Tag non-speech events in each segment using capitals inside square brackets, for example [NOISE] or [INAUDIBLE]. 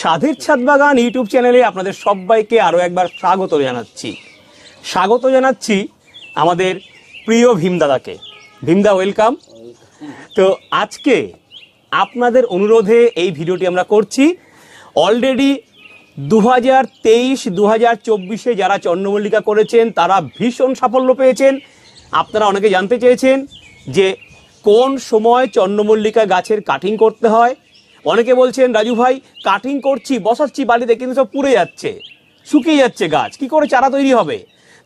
সাধের ছাদ বাগান ইউটিউব চ্যানেলে আপনাদের সবাইকে আরও একবার স্বাগত জানাচ্ছি। স্বাগত জানাচ্ছি আমাদের প্রিয় ভীমদাদাকে ভীমদা ওয়েলকাম তো আজকে আপনাদের অনুরোধে এই ভিডিওটি আমরা করছি। অলরেডি দু হাজার তেইশ দু হাজার চব্বিশে যারা চন্দ্রমল্লিকা করেছেন, তারা ভীষণ সাফল্য পেয়েছেন। আপনারা অনেকে জানতে চেয়েছেন যে কোন সময় চন্দ্রমল্লিকা গাছের কাটিং করতে হয় অনেকে বলছেন, রাজু ভাই কাটিং করছি, বসাচ্ছি বাড়িতে, কিন্তু সব পুড়ে যাচ্ছে, শুকিয়ে যাচ্ছে গাছ, কি করে চারা তৈরি হবে?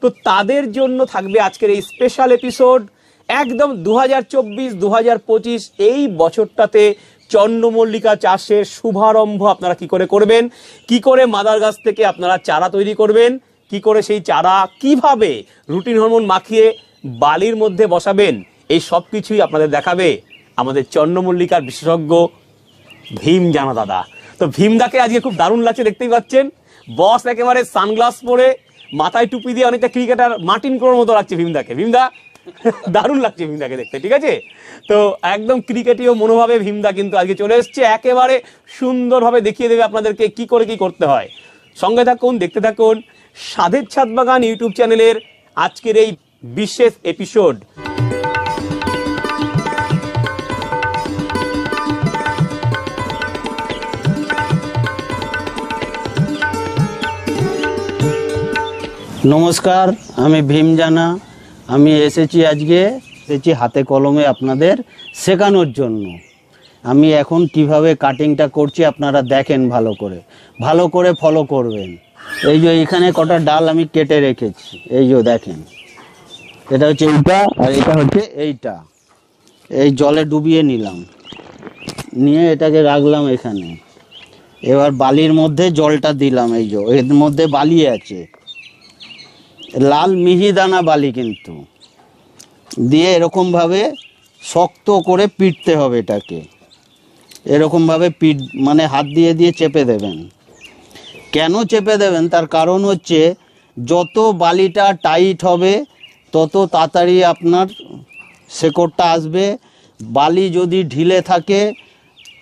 তো তাদের জন্য থাকবে আজকের এই স্পেশাল এপিসোড একদম দু হাজার চব্বিশ দু হাজার পঁচিশ, এই বছরটাতে চন্দ্রমল্লিকা চাষের শুভারম্ভ আপনারা কি করে করবেন? কি করে মাদার গাছ থেকে আপনারা চারা তৈরি করবেন? কি করে সেই চারা কীভাবে রুটিন হরমোন মাখিয়ে বালির মধ্যে বসাবেন? এই সব কিছুই আপনাদের দেখাবে আমাদের চন্দ্রমল্লিকার বিশেষজ্ঞ ভীম জানা দাদা। তো ভীমদাকে আজকে খুব দারুণ লাগছে, দেখতেই পাচ্ছেন। বস একেবারে সানগ্লাস পরে মাথায় টুপি দিয়ে অনেকটা ক্রিকেটার মার্টিন ক্রোর মতো লাগছে ভীমদাকে। ভীমদা, [LAUGHS] দারুণ লাগছে ভীমদাকে দেখতে, ঠিক আছে? তো একদম ক্রিকেটীয় মনোভাবে ভীমদা কিন্তু আজকে চলে এসছে। একেবারে সুন্দরভাবে দেখিয়ে দেবে আপনাদেরকে কি করে কি করতে হয়। সঙ্গে থাকুন, দেখতে থাকুন সাধের ছাদ বাগান ইউটিউব চ্যানেলের আজকের এই বিশেষ এপিসোড নমস্কার, আমি ভীম জানা। আমি এসেছি আজকে, এসেছি হাতে কলমে আপনাদের শেখানোর জন্য। আমি এখন কীভাবে কাটিংটা করছি আপনারা দেখেন ভালো করে। ভালো করে ফলো করবেন। এই যে এখানে কটা ডাল আমি কেটে রেখেছি। এই যে দেখেন। এটা হচ্ছে এইটা আর এটা হচ্ছে এইটা। এই জলে ডুবিয়ে নিলাম। নিয়ে এটাকে রাখলাম এখানে। এবার বালির মধ্যে জলটা দিলাম, এই যে। এর মধ্যে বালি আছে। লাল মিহিদানা বালি কিন্তু। দিয়ে এরকমভাবে শক্ত করে পিটতে হবে এটাকে। এরকমভাবে পিট মানে হাত দিয়ে দিয়ে চেপে দেবেন। কেন চেপে দেবেন? তার কারণ হচ্ছে যত বালিটা টাইট হবে, তত তাড়াতাড়ি আপনার শেকড়টা আসবে। বালি যদি ঢিলে থাকে,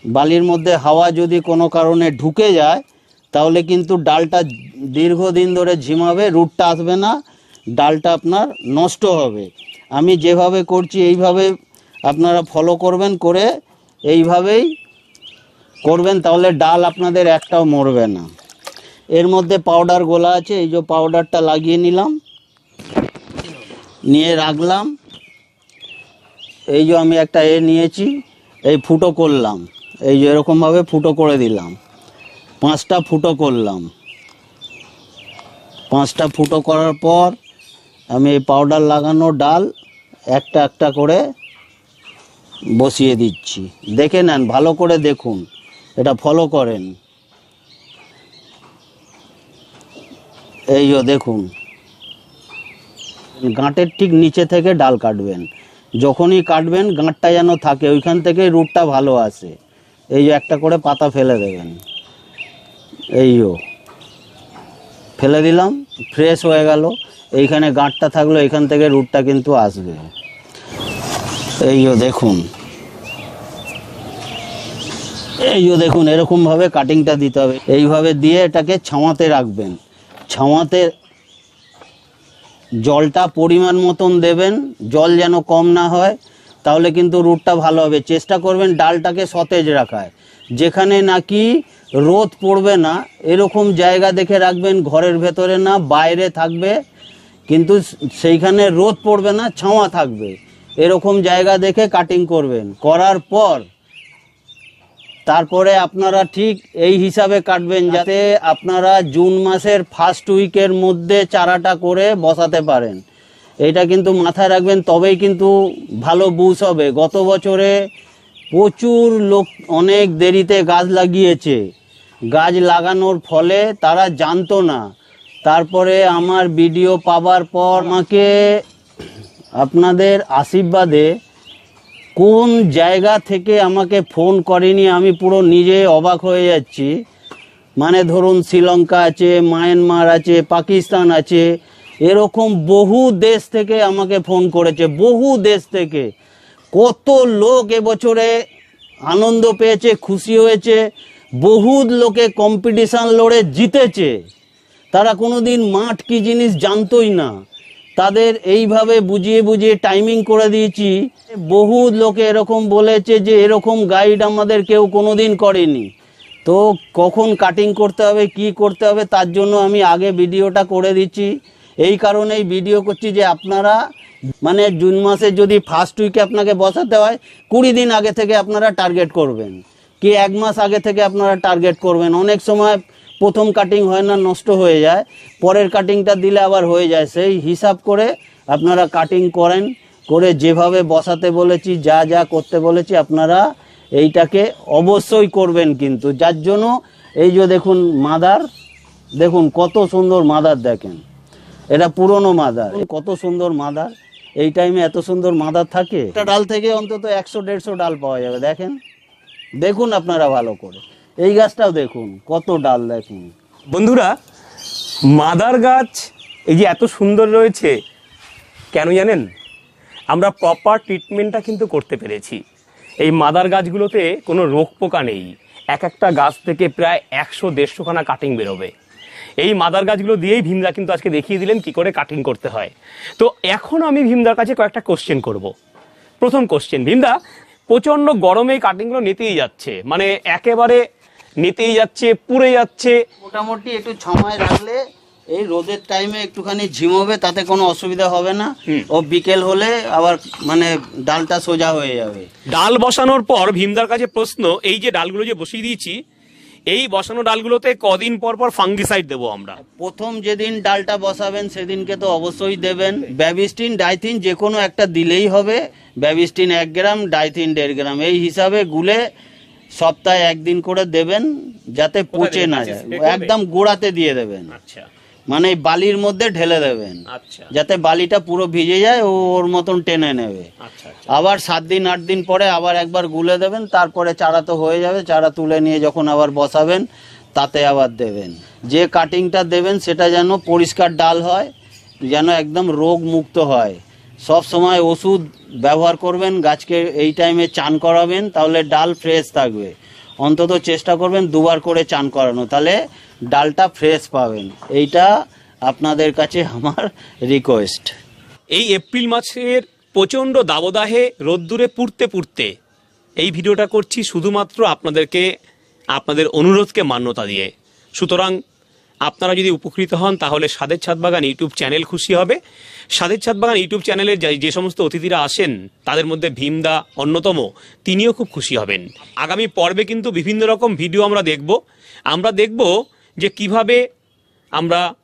বালির মধ্যে হাওয়া যদি কোনো কারণে ঢুকে যায় তাহলে কিন্তু ডালটা দীর্ঘদিন ধরে ঝিমাবে, রুটটা আসবে না, ডালটা আপনার নষ্ট হবে। আমি যেভাবে করছি এইভাবে আপনারা ফলো করবেন করে এইভাবেই করবেন, তাহলে ডাল আপনাদের একটাও মরবে না। এর মধ্যে পাউডার গোলা আছে, এই যে পাউডারটা লাগিয়ে নিলাম, নিয়ে রাখলাম। এই যে আমি একটা এ নিয়েছি, এই ফুটো করলাম, এই যে এরকমভাবে ফুটো করে দিলাম। পাঁচটা ফুটো করলাম। পাঁচটা ফুটো করার পর আমি এই পাউডার লাগানো ডাল একটা একটা করে বসিয়ে দিচ্ছি। দেখে নেন, ভালো করে দেখুন, এটা ফলো করেন। এই যে দেখুন, গাঁটের ঠিক নিচে থেকে ডাল কাটবেন। যখনই কাটবেন, গাঁটটা যেন থাকে, ওইখান থেকে রুটটা ভালো আসে। এই যে একটা করে পাতা ফেলে দেবেন। এই যো ফেলে দিলাম ফ্রেশ হয়ে গেল। এইখানে গাঁটটা থাকল, এখান থেকে রুটটা কিন্তু আসবে। এই যো দেখুন। এই যে দেখুন, এরকমভাবে কাটিংটা দিতে হবে। এইভাবে দিয়ে এটাকে ছাওয়াতে রাখবেন। ছাওয়াতে জলটা পরিমাণ মতন দেবেন, জল যেন কম না হয়। তাহলে কিন্তু রুটটা ভালো হবে। চেষ্টা করবেন ডালটাকে সতেজ রাখায় যেখানে নাকি রোদ পড়বে না, এরকম জায়গা দেখে রাখবেন, ঘরের ভেতরে না, বাইরে থাকবে। কিন্তু সেইখানে রোদ পড়বে না, ছাওয়া থাকবে। এরকম জায়গা দেখে কাটিং করবেন। করার পর তারপরে আপনারা ঠিক এই হিসাবে কাটবেন যাতে আপনারা জুন মাসের ফার্স্ট উইকের মধ্যে চারাটা করে বসাতে পারেন। এটা কিন্তু মাথায় রাখবেন, তবেই কিন্তু ভালো বুঝ হবে। গত বছরে প্রচুর লোক অনেক দেরিতে গাছ লাগিয়েছে। গাছ লাগানোর ফলে তারা জানতো না। তারপরে আমার ভিডিও পাবার পর আমাকে আপনাদের আশীর্বাদে কোন জায়গা থেকে আমাকে ফোন করেনি আমি পুরো নিজে অবাক হয়ে যাচ্ছি। মানে ধরুন শ্রীলঙ্কা আছে, মায়ানমার আছে, পাকিস্তান আছে এরকম বহু দেশ থেকে আমাকে ফোন করেছে, বহু দেশ থেকে। কত লোক এবছরে আনন্দ পেয়েছে, খুশি হয়েছে বহু লোকে কম্পিটিশান লড়ে জিতেছে। তারা কোনো দিন মাঠ কি জিনিস জানতোই না। তাদের এইভাবে বুঝিয়ে বুঝিয়ে টাইমিং করে দিয়েছি। বহু লোকে এরকম বলেছে যে, এরকম গাইড আমাদের কেউ কোনো দিন করেনি। তো কখন কাটিং করতে হবে, কি করতে হবে, তার জন্য আমি আগে ভিডিওটা করে দিচ্ছি। এই কারণেই ভিডিও করছি যে আপনারা মানে জুন মাসে যদি ফার্স্ট উইকে আপনাকে বসাতে হয়, কুড়ি দিন আগে থেকে আপনারা টার্গেট করবেন। কি এক মাস আগে থেকে আপনারা টার্গেট করবেন। অনেক সময় প্রথম কাটিং হয় না, নষ্ট হয়ে যায়। পরের কাটিংটা দিলে আবার হয়ে যায়। সেই হিসাব করে আপনারা কাটিং করেন, করে যেভাবে বসাতে বলেছি, যা যা করতে বলেছি, আপনারা এইটাকে অবশ্যই করবেন কিন্তু। যার জন্য এই যে দেখুন মাদার, দেখুন কত সুন্দর মাদার দেখেন। এটা পুরনো মাদার। কত সুন্দর মাদার। এই টাইমে এত সুন্দর মাদার থাকে। একটা ডাল থেকে অন্তত একশো, দেড়শো ডাল পাওয়া যাবে, দেখেন। দেখুন আপনারা ভালো করে। এই গাছটাও দেখুন, কত ডাল, দেখুন। বন্ধুরা, মাদার গাছ এই যে এত সুন্দর রয়েছে, কেন জানেন? আমরা প্রপার ট্রিটমেন্টটা কিন্তু করতে পেরেছি। এই মাদার গাছগুলোতে কোনো রোগ পোকা নেই। এক একটা গাছ থেকে প্রায় একশো দেড়শোখানা কাটিং বেরোবে। এই মাদার গাছগুলো দিয়েই ভীমদা কিন্তু আজকে দেখিয়ে দিলেন কি করে কাটিং করতে হয়। তো এখন আমি ভীমদার কাছে কয়েকটা কোশ্চেন করব। প্রথম কোশ্চেন ভীমদা প্রচণ্ড গরমে কাটিংগুলো নিতেই যাচ্ছে। মানে একেবারে নিতেই যাচ্ছে পুড়ে যাচ্ছে। মোটামুটি একটু ছমায় রাখলে এই রোদের টাইমে একটুখানি ঝিমোবে তাতে কোনো অসুবিধা হবে না। ও বিকেল হলে আবার মানে ডালটা সোজা হয়ে যাবে। ডাল বসানোর পর ভীমদার কাছে প্রশ্ন এই যে ডালগুলো যে বসিয়ে দিয়েছি এই বসানো ডালগুলোতে কদিন পর পর ফাঙ্গিসাইড দেবো আমরা। প্রথম যেদিন ডালটা বসাবেন সেদিনকে তো অবশ্যই দেবেন। ব্যাবিস্টিন ডাইথিন যে কোনো একটা দিলেই হবে। ব্যাবিস্টিন এক গ্রাম ডাইথিন দেড় গ্রাম। এই হিসাবে গুলে সপ্তাহে একদিন করে দেবেন যাতে পচে না যায়। একদম গোড়াতে দিয়ে দেবেন। আচ্ছা। মানে বালির মধ্যে ঢেলে দেবেন। আচ্ছা। যাতে বালিটা পুরো ভিজে যায় ও ওর মতন টেনে নেবে। আচ্ছা আচ্ছা। আবার সাত দিন আট দিন পরে আবার একবার গুলে দেবেন তারপরে চারা তো হয়ে যাবে চারা তুলে নিয়ে যখন আবার বসাবেন তাতে আবার দেবেন। যে কাটিংটা দেবেন সেটা যেন পরিষ্কার ডাল হয় যেন একদম রোগ মুক্ত হয়। সব সময় ওষুধ ব্যবহার করবেন গাছকে এই টাইমে চান করাবেন তাহলে ডাল ফ্রেশ থাকবে। অন্তত চেষ্টা করবেন দুবার করে চান করানো। তাহলে ডালটা ফ্রেশ পাবেন। এইটা আপনাদের কাছে আমার রিকোয়েস্ট এই এপ্রিল মাসের প্রচণ্ড দাবদাহে রোদ্দুরে পুড়তে পুড়তে এই ভিডিওটা করছি শুধুমাত্র আপনাদেরকে, আপনাদের অনুরোধকে মান্যতা দিয়ে। সুতরাং আপনারা যদি উপকৃত হন, তাহলে সাদের ছাদ বাগান ইউটিউব চ্যানেল খুশি হবে। সাদের ছাদ বাগান ইউটিউব চ্যানেলের যে- যে সমস্ত অতিথিরা আসেন, তাদের মধ্যে ভীমদা অন্যতম, তিনিও খুব খুশি হবেন। আগামী পর্বে কিন্তু বিভিন্ন রকম ভিডিও আমরা দেখব। আমরা দেখব যে কীভাবে আমরা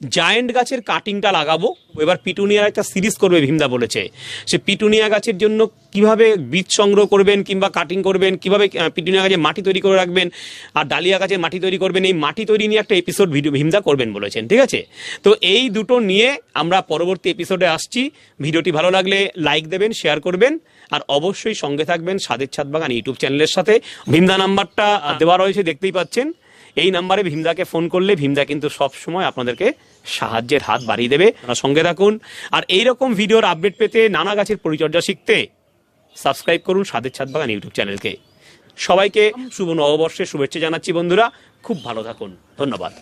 জায়েন্ট গাছের কাটিংটা লাগাবো। এবার পিটুনিয়ার একটা সিরিজ করবে, ভীমদা বলেছে। সে পিটুনিয়া গাছের জন্য কীভাবে বীজ সংগ্রহ করবেন কিংবা কাটিং করবেন, কীভাবে পিটুনিয়া গাছের মাটি তৈরি করে রাখবেন আর ডালিয়া গাছের মাটি তৈরি করবেন, এই মাটি তৈরি নিয়ে একটা এপিসোড ভিডিও ভীমদা করবেন বলেছেন, ঠিক আছে? তো এই দুটো নিয়ে আমরা পরবর্তী এপিসোডে আসছি। ভিডিওটি ভালো লাগলে লাইক দেবেন শেয়ার করবেন আর অবশ্যই সঙ্গে থাকবেন সাদের ছাদ বাগান ইউটিউব চ্যানেলের সাথে। ভীমদা নাম্বারটা দেওয়া রয়েছে, দেখতেই পাচ্ছেন। এই নাম্বারে ভীমদাকে ফোন করলে ভীমদা কিন্তু সব সময় আপনাদেরকে সাহায্যের হাত বাড়িয়ে দেবে। আপনারা সঙ্গে থাকুন। আর এই রকম ভিডিওর আপডেট পেতে নানা গাছের পরিচর্যা শিখতে সাবস্ক্রাইব করুন সাদের ছাদ বাগান ইউটিউব চ্যানেলকে। সবাইকে শুভ নববর্ষের শুভেচ্ছা জানাচ্ছি বন্ধুরা। খুব ভালো থাকুন। ধন্যবাদ।